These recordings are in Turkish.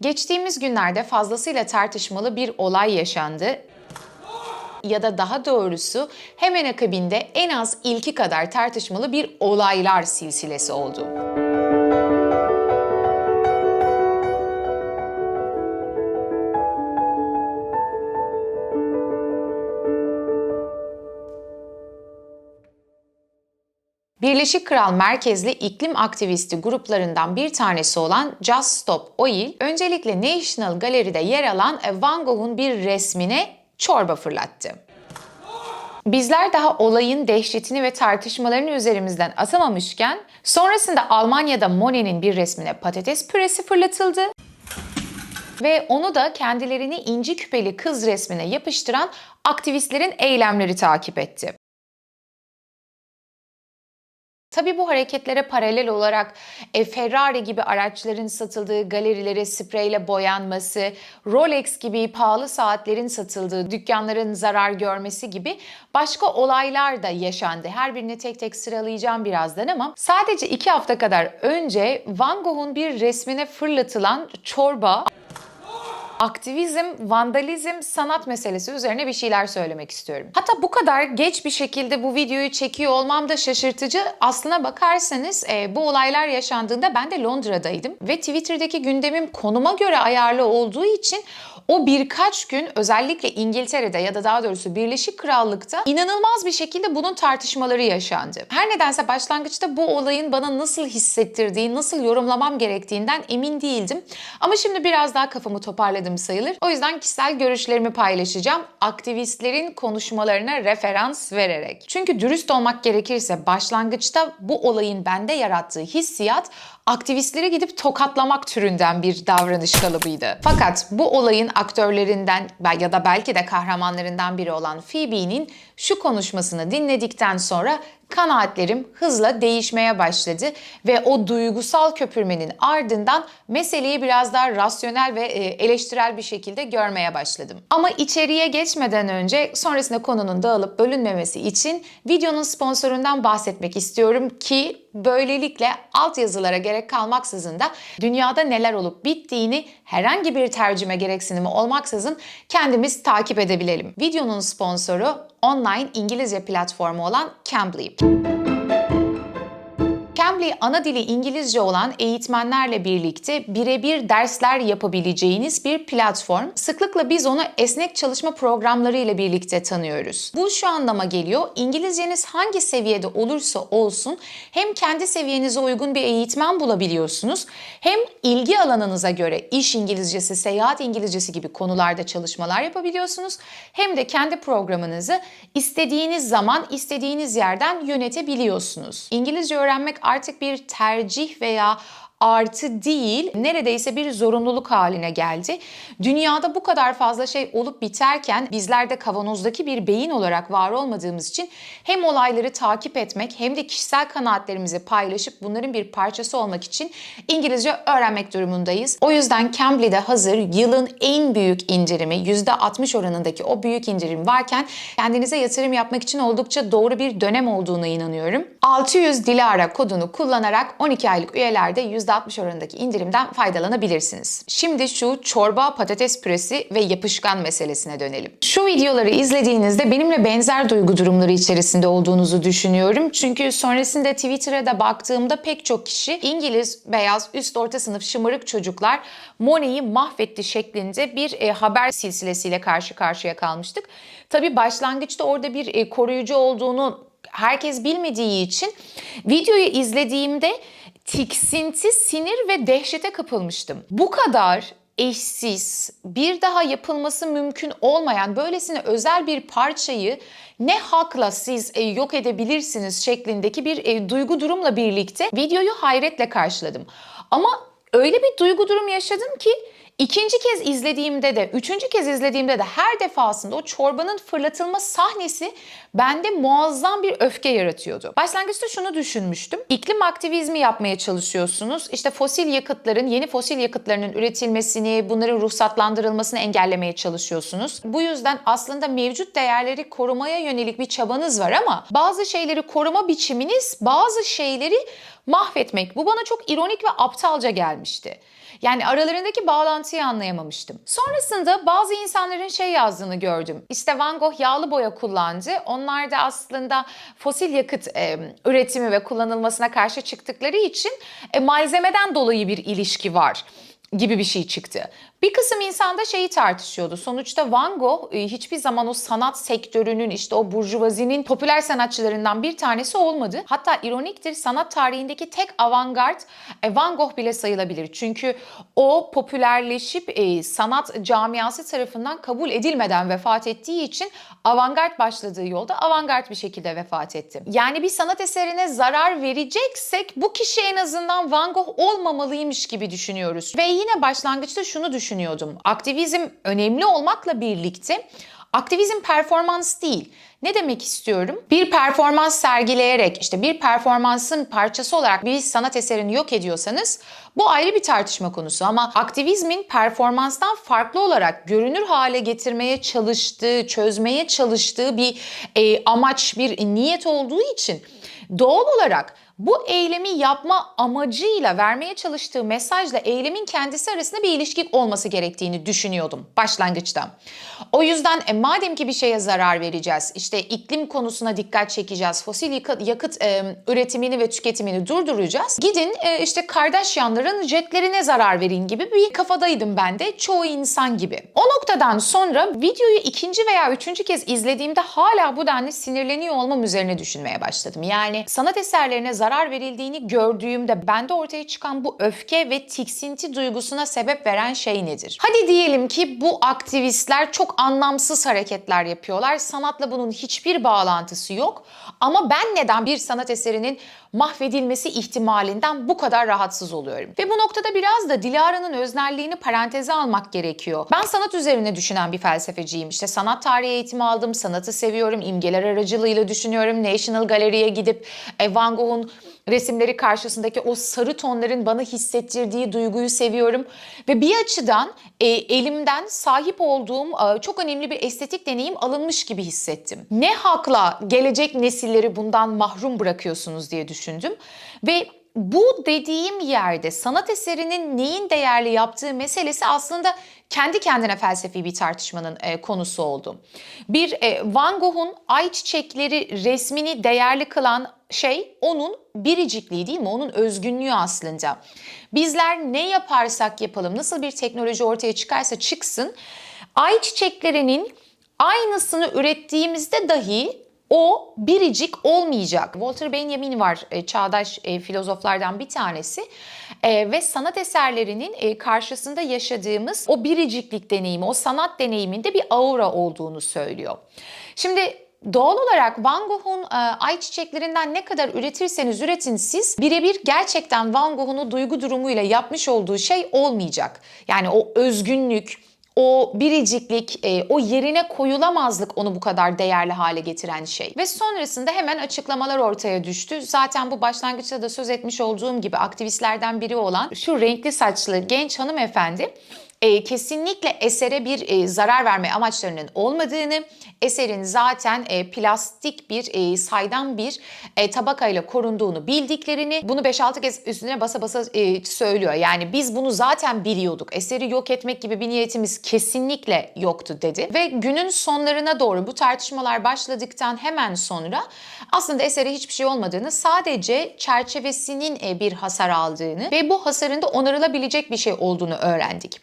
Geçtiğimiz günlerde fazlasıyla tartışmalı bir olay yaşandı ya da daha doğrusu hemen akabinde en az ilki kadar tartışmalı bir olaylar silsilesi oldu. Birleşik Kral merkezli iklim aktivisti gruplarından bir tanesi olan Just Stop Oil, öncelikle National Gallery'de yer alan Van Gogh'un bir resmine çorba fırlattı. Bizler daha olayın dehşetini ve tartışmalarını üzerimizden atamamışken sonrasında Almanya'da Monet'in bir resmine patates püresi fırlatıldı ve onu da kendilerini inci küpeli kız resmine yapıştıran aktivistlerin eylemleri takip etti. Tabii bu hareketlere paralel olarak e, Ferrari gibi araçların satıldığı galerilere spreyle boyanması, Rolex gibi pahalı saatlerin satıldığı dükkanların zarar görmesi gibi başka olaylar da yaşandı. Her birini tek tek sıralayacağım birazdan ama sadece iki hafta kadar önce Van Gogh'un bir resmine fırlatılan çorba aktivizm, vandalizm, sanat meselesi üzerine bir şeyler söylemek istiyorum. Hatta bu kadar geç bir şekilde bu videoyu çekiyor olmam da şaşırtıcı. Aslına bakarsanız e, bu olaylar yaşandığında ben de Londra'daydım ve Twitter'daki gündemim konuma göre ayarlı olduğu için o birkaç gün özellikle İngiltere'de ya da daha doğrusu Birleşik Krallık'ta inanılmaz bir şekilde bunun tartışmaları yaşandı. Her nedense başlangıçta bu olayın bana nasıl hissettirdiği, nasıl yorumlamam gerektiğinden emin değildim. Ama şimdi biraz daha kafamı toparladım sayılır. O yüzden kişisel görüşlerimi paylaşacağım. Aktivistlerin konuşmalarına referans vererek. Çünkü dürüst olmak gerekirse başlangıçta bu olayın bende yarattığı hissiyat aktivistlere gidip tokatlamak türünden bir davranış kalıbıydı. Fakat bu olayın aktörlerinden ya da belki de kahramanlarından biri olan Phoebe'nin şu konuşmasını dinledikten sonra kanaatlerim hızla değişmeye başladı ve o duygusal köpürmenin ardından meseleyi biraz daha rasyonel ve e, eleştirel bir şekilde görmeye başladım. Ama içeriye geçmeden önce sonrasında konunun dağılıp bölünmemesi için videonun sponsorundan bahsetmek istiyorum ki böylelikle altyazılara gerek kalmaksızın da dünyada neler olup bittiğini herhangi bir tercüme gereksinimi olmaksızın kendimiz takip edebilelim. Videonun sponsoru online İngilizce platformu olan Cambly. Cambly ana dili İngilizce olan eğitmenlerle birlikte birebir dersler yapabileceğiniz bir platform. Sıklıkla biz onu esnek çalışma programları ile birlikte tanıyoruz. Bu şu anlama geliyor. İngilizceniz hangi seviyede olursa olsun hem kendi seviyenize uygun bir eğitmen bulabiliyorsunuz hem ilgi alanınıza göre iş İngilizcesi, seyahat İngilizcesi gibi konularda çalışmalar yapabiliyorsunuz. Hem de kendi programınızı istediğiniz zaman, istediğiniz yerden yönetebiliyorsunuz. İngilizce öğrenmek artık bir tercih veya artı değil, neredeyse bir zorunluluk haline geldi. Dünyada bu kadar fazla şey olup biterken bizler de kavanozdaki bir beyin olarak var olmadığımız için hem olayları takip etmek hem de kişisel kanaatlerimizi paylaşıp bunların bir parçası olmak için İngilizce öğrenmek durumundayız. O yüzden Cambly'de hazır yılın en büyük indirimi %60 oranındaki o büyük indirim varken kendinize yatırım yapmak için oldukça doğru bir dönem olduğuna inanıyorum. 600 Dilara kodunu kullanarak 12 aylık üyelerde %60 oranındaki indirimden faydalanabilirsiniz. Şimdi şu çorba, patates püresi ve yapışkan meselesine dönelim. Şu videoları izlediğinizde benimle benzer duygu durumları içerisinde olduğunuzu düşünüyorum. Çünkü sonrasında Twitter'a da baktığımda pek çok kişi İngiliz, beyaz, üst orta sınıf şımarık çocuklar Monet'i mahvetti şeklinde bir e, haber silsilesiyle karşı karşıya kalmıştık. Tabii başlangıçta orada bir e, koruyucu olduğunu herkes bilmediği için videoyu izlediğimde tiksinti, sinir ve dehşete kapılmıştım. Bu kadar eşsiz, bir daha yapılması mümkün olmayan böylesine özel bir parçayı ne hakla siz e, yok edebilirsiniz şeklindeki bir e, duygu durumla birlikte videoyu hayretle karşıladım. Ama öyle bir duygu durum yaşadım ki İkinci kez izlediğimde de, üçüncü kez izlediğimde de her defasında o çorbanın fırlatılma sahnesi bende muazzam bir öfke yaratıyordu. Başlangıçta şunu düşünmüştüm. İklim aktivizmi yapmaya çalışıyorsunuz. İşte fosil yakıtların, yeni fosil yakıtlarının üretilmesini, bunların ruhsatlandırılmasını engellemeye çalışıyorsunuz. Bu yüzden aslında mevcut değerleri korumaya yönelik bir çabanız var ama bazı şeyleri koruma biçiminiz bazı şeyleri mahvetmek. Bu bana çok ironik ve aptalca gelmişti. Yani aralarındaki bağlantıyı anlayamamıştım. Sonrasında bazı insanların şey yazdığını gördüm. İşte Van Gogh yağlı boya kullandı. Onlar da aslında fosil yakıt e, üretimi ve kullanılmasına karşı çıktıkları için e, malzemeden dolayı bir ilişki var gibi bir şey çıktı. Bir kısım insan da şeyi tartışıyordu. Sonuçta Van Gogh e, hiçbir zaman o sanat sektörünün işte o burjuvazinin popüler sanatçılarından bir tanesi olmadı. Hatta ironiktir sanat tarihindeki tek avantgard e, Van Gogh bile sayılabilir. Çünkü o popülerleşip e, sanat camiası tarafından kabul edilmeden vefat ettiği için avantgard başladığı yolda avantgard bir şekilde vefat etti. Yani bir sanat eserine zarar vereceksek bu kişi en azından Van Gogh olmamalıymış gibi düşünüyoruz. Ve yine başlangıçta şunu düşünüyordum. Aktivizm önemli olmakla birlikte aktivizm performans değil. Ne demek istiyorum? Bir performans sergileyerek işte bir performansın parçası olarak bir sanat eserini yok ediyorsanız bu ayrı bir tartışma konusu ama aktivizmin performanstan farklı olarak görünür hale getirmeye çalıştığı, çözmeye çalıştığı bir e, amaç, bir niyet olduğu için doğal olarak bu eylemi yapma amacıyla vermeye çalıştığı mesajla eylemin kendisi arasında bir ilişki olması gerektiğini düşünüyordum başlangıçta. O yüzden e, madem ki bir şeye zarar vereceğiz, işte iklim konusuna dikkat çekeceğiz, fosil yakıt, e, üretimini ve tüketimini durduracağız. Gidin e, işte Kardashianların jetlerine zarar verin gibi bir kafadaydım ben de çoğu insan gibi. O noktadan sonra videoyu ikinci veya üçüncü kez izlediğimde hala bu denli sinirleniyor olmam üzerine düşünmeye başladım. Yani sanat eserlerine zarar verildiğini gördüğümde bende ortaya çıkan bu öfke ve tiksinti duygusuna sebep veren şey nedir? Hadi diyelim ki bu aktivistler çok anlamsız hareketler yapıyorlar. Sanatla bunun hiçbir bağlantısı yok. Ama ben neden bir sanat eserinin mahvedilmesi ihtimalinden bu kadar rahatsız oluyorum? Ve bu noktada biraz da Dilara'nın öznelliğini paranteze almak gerekiyor. Ben sanat üzerine düşünen bir felsefeciyim. İşte sanat tarihi eğitimi aldım, sanatı seviyorum, imgeler aracılığıyla düşünüyorum. National Gallery'e gidip e, Van Gogh'un resimleri karşısındaki o sarı tonların bana hissettirdiği duyguyu seviyorum. Ve bir açıdan e, elimden sahip olduğum e, çok önemli bir estetik deneyim alınmış gibi hissettim. Ne hakla gelecek nesilleri bundan mahrum bırakıyorsunuz diye düşündüm. Ve bu dediğim yerde sanat eserinin neyin değerli yaptığı meselesi aslında kendi kendine felsefi bir tartışmanın e, konusu oldu. Bir e, Van Gogh'un ay çiçekleri resmini değerli kılan şey onun biricikliği değil mi? Onun özgünlüğü aslında. Bizler ne yaparsak yapalım, nasıl bir teknoloji ortaya çıkarsa çıksın, ay çiçeklerinin aynısını ürettiğimizde dahi o biricik olmayacak. Walter Benjamin var e, çağdaş e, filozoflardan bir tanesi e, ve sanat eserlerinin karşısında yaşadığımız o biriciklik deneyimi, o sanat deneyiminde bir aura olduğunu söylüyor. Şimdi Doğal olarak Van Gogh'un e, ayçiçeklerinden ne kadar üretirseniz üretin siz birebir gerçekten Van Gogh'un duygu durumuyla yapmış olduğu şey olmayacak. Yani o özgünlük, o biriciklik, e, o yerine koyulamazlık onu bu kadar değerli hale getiren şey. Ve sonrasında hemen açıklamalar ortaya düştü. Zaten bu başlangıçta da söz etmiş olduğum gibi aktivistlerden biri olan şu renkli saçlı genç hanımefendi e, kesinlikle esere bir e, zarar verme amaçlarının olmadığını, eserin zaten e, plastik bir e, saydam bir e, tabakayla korunduğunu bildiklerini bunu 5-6 kez üstüne basa basa e, söylüyor. Yani biz bunu zaten biliyorduk. Eseri yok etmek gibi bir niyetimiz kesinlikle yoktu dedi. Ve günün sonlarına doğru bu tartışmalar başladıktan hemen sonra aslında esere hiçbir şey olmadığını sadece çerçevesinin e, bir hasar aldığını ve bu hasarın da onarılabilecek bir şey olduğunu öğrendik.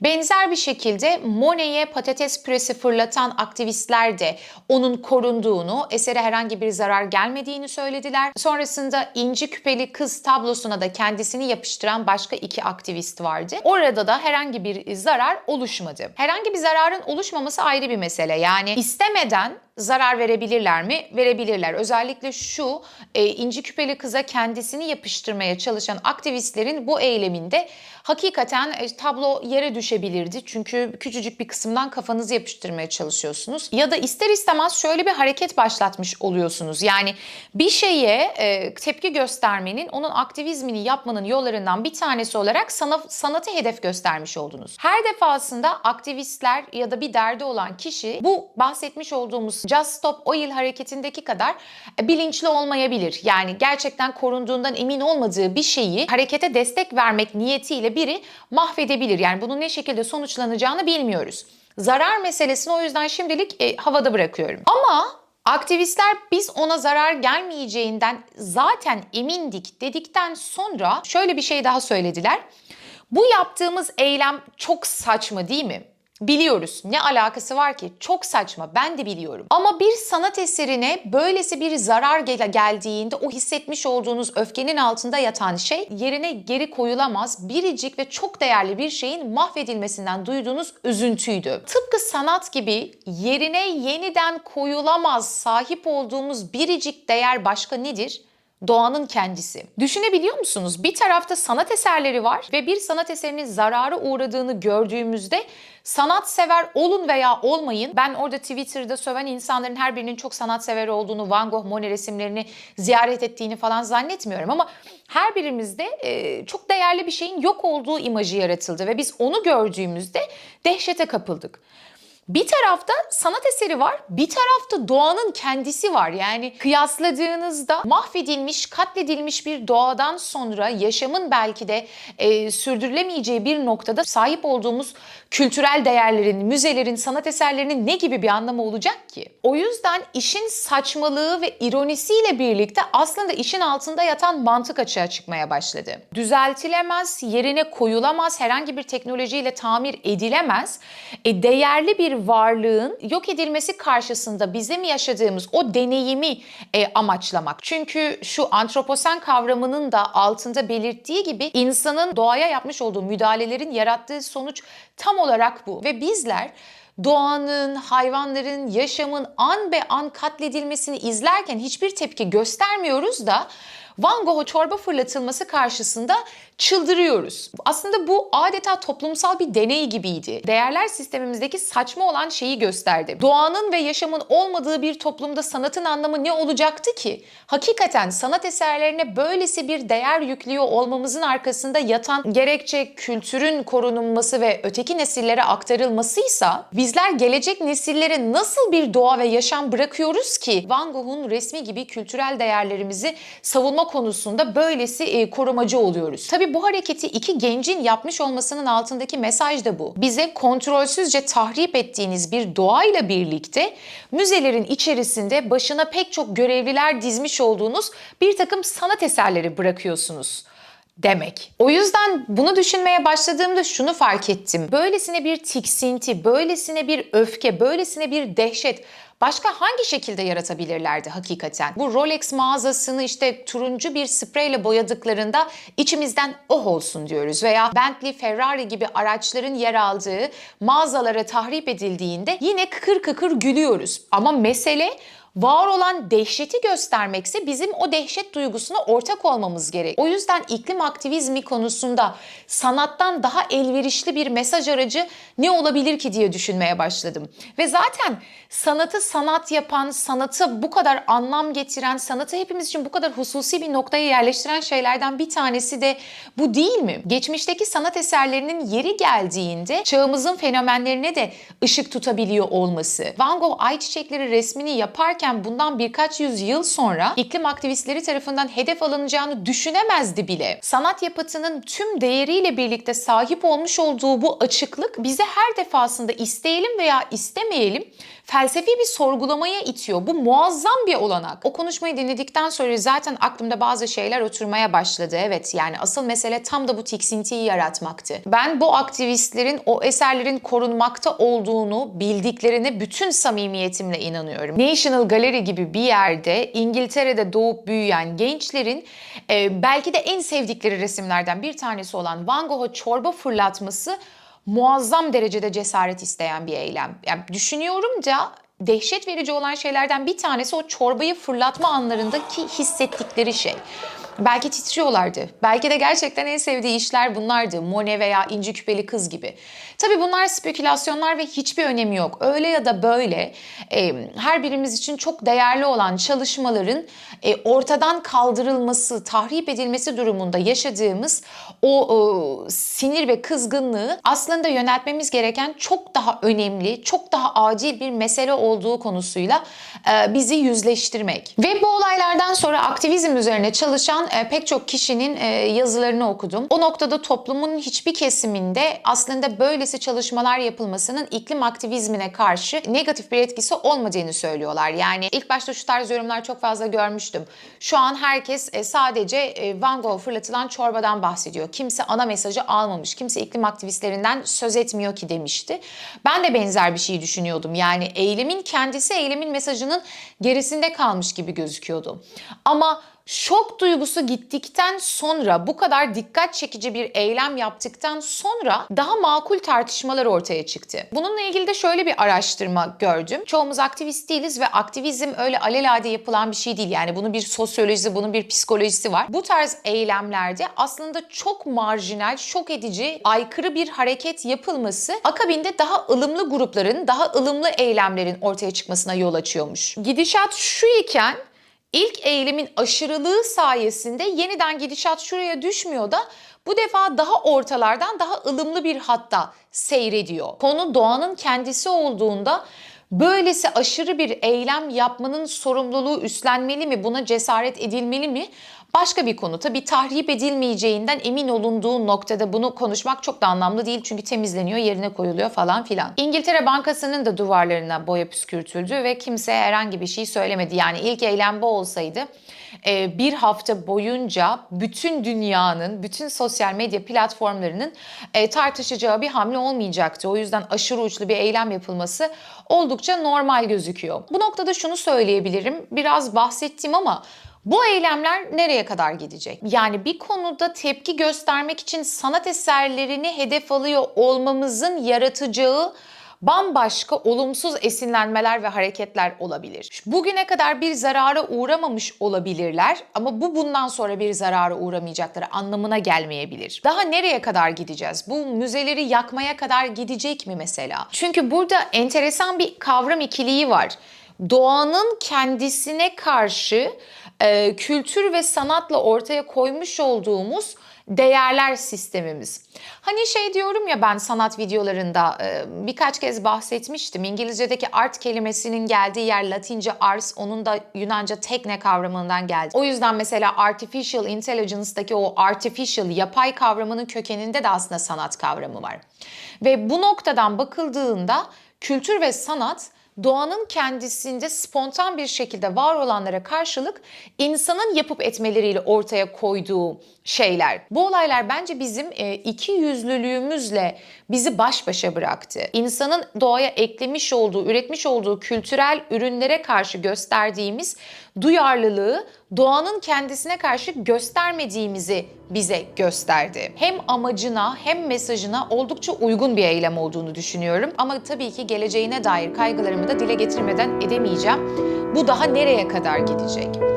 Benzer bir şekilde Monet'e patates püresi fırlatan aktivistler de onun korunduğunu, esere herhangi bir zarar gelmediğini söylediler. Sonrasında inci küpeli kız tablosuna da kendisini yapıştıran başka iki aktivist vardı. Orada da herhangi bir zarar oluşmadı. Herhangi bir zararın oluşmaması ayrı bir mesele. Yani istemeden zarar verebilirler mi? Verebilirler. Özellikle şu e, inci küpeli kıza kendisini yapıştırmaya çalışan aktivistlerin bu eyleminde hakikaten e, tablo yere düşebilirdi. Çünkü küçücük bir kısımdan kafanızı yapıştırmaya çalışıyorsunuz. Ya da ister istemez şöyle bir hareket başlatmış oluyorsunuz. Yani bir şeye e, tepki göstermenin, onun aktivizmini yapmanın yollarından bir tanesi olarak sanat, sanatı hedef göstermiş oldunuz. Her defasında aktivistler ya da bir derdi olan kişi bu bahsetmiş olduğumuz Just Stop Oil hareketindeki kadar e, bilinçli olmayabilir. Yani gerçekten korunduğundan emin olmadığı bir şeyi harekete destek vermek niyetiyle biri mahvedebilir. Yani bunun ne şekilde sonuçlanacağını bilmiyoruz. Zarar meselesini o yüzden şimdilik e, havada bırakıyorum. Ama Aktivistler biz ona zarar gelmeyeceğinden zaten emindik dedikten sonra şöyle bir şey daha söylediler. Bu yaptığımız eylem çok saçma değil mi? Biliyoruz. Ne alakası var ki? Çok saçma. Ben de biliyorum. Ama bir sanat eserine böylesi bir zarar gel- geldiğinde o hissetmiş olduğunuz öfkenin altında yatan şey yerine geri koyulamaz, biricik ve çok değerli bir şeyin mahvedilmesinden duyduğunuz üzüntüydü. Tıpkı sanat gibi yerine yeniden koyulamaz sahip olduğumuz biricik değer başka nedir? Doğanın kendisi. Düşünebiliyor musunuz? Bir tarafta sanat eserleri var ve bir sanat eserinin zarara uğradığını gördüğümüzde sanatsever olun veya olmayın. Ben orada Twitter'da söven insanların her birinin çok sanatsever olduğunu, Van Gogh, Monet resimlerini ziyaret ettiğini falan zannetmiyorum ama her birimizde e, çok değerli bir şeyin yok olduğu imajı yaratıldı ve biz onu gördüğümüzde dehşete kapıldık. Bir tarafta sanat eseri var, bir tarafta doğanın kendisi var. Yani kıyasladığınızda mahvedilmiş, katledilmiş bir doğadan sonra yaşamın belki de e, sürdürülemeyeceği bir noktada sahip olduğumuz kültürel değerlerin, müzelerin, sanat eserlerinin ne gibi bir anlamı olacak ki? O yüzden işin saçmalığı ve ironisiyle birlikte aslında işin altında yatan mantık açığa çıkmaya başladı. Düzeltilemez, yerine koyulamaz, herhangi bir teknolojiyle tamir edilemez, e, değerli bir varlığın yok edilmesi karşısında bizim yaşadığımız o deneyimi e, amaçlamak. Çünkü şu antroposen kavramının da altında belirttiği gibi insanın doğaya yapmış olduğu müdahalelerin yarattığı sonuç tam olarak bu. Ve bizler doğanın, hayvanların, yaşamın an be an katledilmesini izlerken hiçbir tepki göstermiyoruz da Van Gogh'a çorba fırlatılması karşısında çıldırıyoruz. Aslında bu adeta toplumsal bir deney gibiydi. Değerler sistemimizdeki saçma olan şeyi gösterdi. Doğanın ve yaşamın olmadığı bir toplumda sanatın anlamı ne olacaktı ki? Hakikaten sanat eserlerine böylesi bir değer yüklüyor olmamızın arkasında yatan gerekçe kültürün korunulması ve öteki nesillere aktarılmasıysa bizler gelecek nesillere nasıl bir doğa ve yaşam bırakıyoruz ki Van Gogh'un resmi gibi kültürel değerlerimizi savunma konusunda böylesi e, korumacı oluyoruz. Tabii bu hareketi iki gencin yapmış olmasının altındaki mesaj da bu. Bize kontrolsüzce tahrip ettiğiniz bir doğayla birlikte müzelerin içerisinde başına pek çok görevliler dizmiş olduğunuz bir takım sanat eserleri bırakıyorsunuz demek. O yüzden bunu düşünmeye başladığımda şunu fark ettim. Böylesine bir tiksinti, böylesine bir öfke, böylesine bir dehşet başka hangi şekilde yaratabilirlerdi hakikaten? Bu Rolex mağazasını işte turuncu bir spreyle boyadıklarında içimizden oh olsun diyoruz veya Bentley, Ferrari gibi araçların yer aldığı mağazalara tahrip edildiğinde yine kıkır kıkır gülüyoruz. Ama mesele var olan dehşeti göstermekse bizim o dehşet duygusuna ortak olmamız gerek. O yüzden iklim aktivizmi konusunda sanattan daha elverişli bir mesaj aracı ne olabilir ki diye düşünmeye başladım. Ve zaten sanatı sanat yapan, sanatı bu kadar anlam getiren, sanatı hepimiz için bu kadar hususi bir noktaya yerleştiren şeylerden bir tanesi de bu değil mi? Geçmişteki sanat eserlerinin yeri geldiğinde çağımızın fenomenlerine de ışık tutabiliyor olması. Van Gogh ayçiçekleri resmini yaparken bundan birkaç yüzyıl sonra iklim aktivistleri tarafından hedef alınacağını düşünemezdi bile. Sanat yapıtının tüm değeriyle birlikte sahip olmuş olduğu bu açıklık bize her defasında isteyelim veya istemeyelim felsefi bir sorgulamaya itiyor. Bu muazzam bir olanak. O konuşmayı dinledikten sonra zaten aklımda bazı şeyler oturmaya başladı. Evet yani asıl mesele tam da bu tiksintiyi yaratmaktı. Ben bu aktivistlerin o eserlerin korunmakta olduğunu bildiklerine bütün samimiyetimle inanıyorum. National Gallery gibi bir yerde İngiltere'de doğup büyüyen gençlerin e, belki de en sevdikleri resimlerden bir tanesi olan Van Gogh'a çorba fırlatması muazzam derecede cesaret isteyen bir eylem. Yani düşünüyorum da dehşet verici olan şeylerden bir tanesi o çorbayı fırlatma anlarındaki hissettikleri şey. Belki titriyorlardı. Belki de gerçekten en sevdiği işler bunlardı. Monet veya İnci Küpeli Kız gibi. Tabii bunlar spekülasyonlar ve hiçbir önemi yok. Öyle ya da böyle e, her birimiz için çok değerli olan çalışmaların e, ortadan kaldırılması, tahrip edilmesi durumunda yaşadığımız o e, sinir ve kızgınlığı aslında yöneltmemiz gereken çok daha önemli, çok daha acil bir mesele olduğu konusuyla e, bizi yüzleştirmek. Ve bu olaylardan sonra aktivizm üzerine çalışan e, pek çok kişinin e, yazılarını okudum. O noktada toplumun hiçbir kesiminde aslında böylesi çalışmalar yapılmasının iklim aktivizmine karşı negatif bir etkisi olmadığını söylüyorlar. Yani ilk başta şu tarz yorumlar çok fazla görmüştüm. Şu an herkes e, sadece e, Van Gogh fırlatılan çorbadan bahsediyor. Kimse ana mesajı almamış. Kimse iklim aktivistlerinden söz etmiyor ki demişti. Ben de benzer bir şey düşünüyordum. Yani eylemin kendisi eylemin mesajının gerisinde kalmış gibi gözüküyordu. Ama şok duygusu gittikten sonra bu kadar dikkat çekici bir eylem yaptıktan sonra daha makul tartışmalar ortaya çıktı. Bununla ilgili de şöyle bir araştırma gördüm. Çoğumuz aktivist değiliz ve aktivizm öyle alelade yapılan bir şey değil. Yani bunun bir sosyolojisi, bunun bir psikolojisi var. Bu tarz eylemlerde aslında çok marjinal, şok edici, aykırı bir hareket yapılması akabinde daha ılımlı grupların, daha ılımlı eylemlerin ortaya çıkmasına yol açıyormuş. Gidişat şu iken İlk eğilimin aşırılığı sayesinde yeniden gidişat şuraya düşmüyor da bu defa daha ortalardan daha ılımlı bir hatta seyrediyor. Konu doğanın kendisi olduğunda böylesi aşırı bir eylem yapmanın sorumluluğu üstlenmeli mi? Buna cesaret edilmeli mi? Başka bir konu. Tabii tahrip edilmeyeceğinden emin olunduğu noktada bunu konuşmak çok da anlamlı değil. Çünkü temizleniyor, yerine koyuluyor falan filan. İngiltere Bankası'nın da duvarlarına boya püskürtüldü ve kimse herhangi bir şey söylemedi. Yani ilk eylem bu olsaydı e, bir hafta boyunca bütün dünyanın, bütün sosyal medya platformlarının e, tartışacağı bir hamle olmayacaktı. O yüzden aşırı uçlu bir eylem yapılması oldukça normal gözüküyor. Bu noktada şunu söyleyebilirim. Biraz bahsettim ama bu eylemler nereye kadar gidecek? Yani bir konuda tepki göstermek için sanat eserlerini hedef alıyor olmamızın yaratacağı bambaşka olumsuz esinlenmeler ve hareketler olabilir. Bugüne kadar bir zarara uğramamış olabilirler ama bu bundan sonra bir zarara uğramayacakları anlamına gelmeyebilir. Daha nereye kadar gideceğiz? Bu müzeleri yakmaya kadar gidecek mi mesela? Çünkü burada enteresan bir kavram ikiliği var. Doğanın kendisine karşı e, kültür ve sanatla ortaya koymuş olduğumuz değerler sistemimiz. Hani şey diyorum ya ben sanat videolarında e, birkaç kez bahsetmiştim. İngilizce'deki art kelimesinin geldiği yer Latince ars, onun da Yunanca tekne kavramından geldi. O yüzden mesela artificial intelligence'daki o artificial yapay kavramının kökeninde de aslında sanat kavramı var. Ve bu noktadan bakıldığında kültür ve sanat doğanın kendisinde spontan bir şekilde var olanlara karşılık insanın yapıp etmeleriyle ortaya koyduğu şeyler. Bu olaylar bence bizim e, iki yüzlülüğümüzle bizi baş başa bıraktı. İnsanın doğaya eklemiş olduğu, üretmiş olduğu kültürel ürünlere karşı gösterdiğimiz duyarlılığı doğanın kendisine karşı göstermediğimizi bize gösterdi. Hem amacına hem mesajına oldukça uygun bir eylem olduğunu düşünüyorum. Ama tabii ki geleceğine dair kaygılarımı da dile getirmeden edemeyeceğim. Bu daha nereye kadar gidecek?